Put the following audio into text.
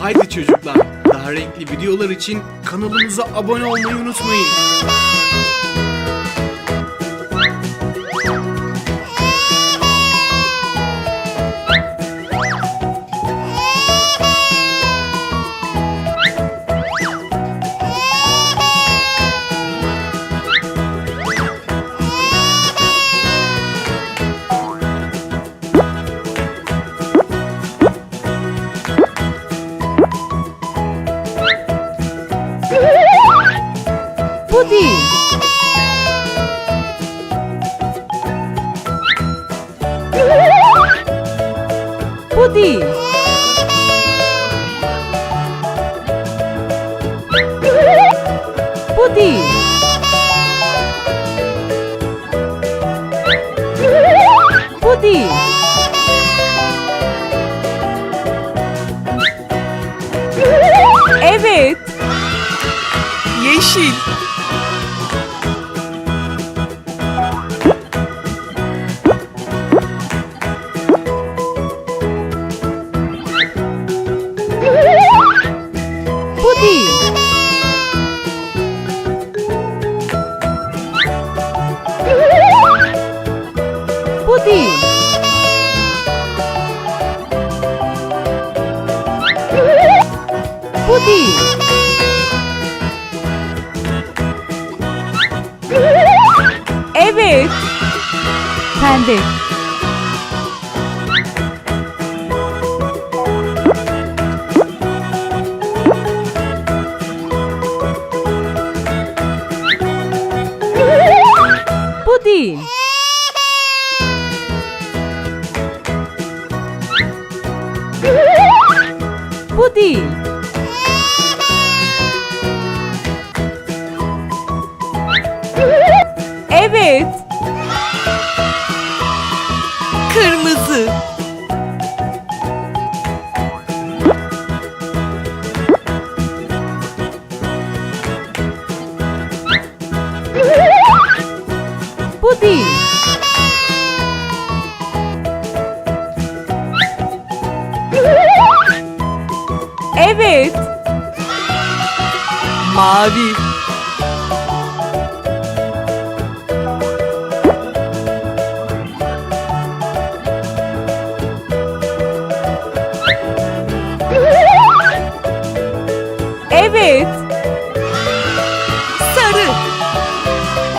Haydi çocuklar, daha renkli videolar için kanalımıza abone olmayı unutmayın. Bu değil. Bu değil. Bu değil. Bu değil. Evet. Yeşil. Bu değil. Bu değil. Evet. Pembe. Bu değil. Bu değil. Evet. Kırmızı. Bu değil. Evet. Mavi. Evet.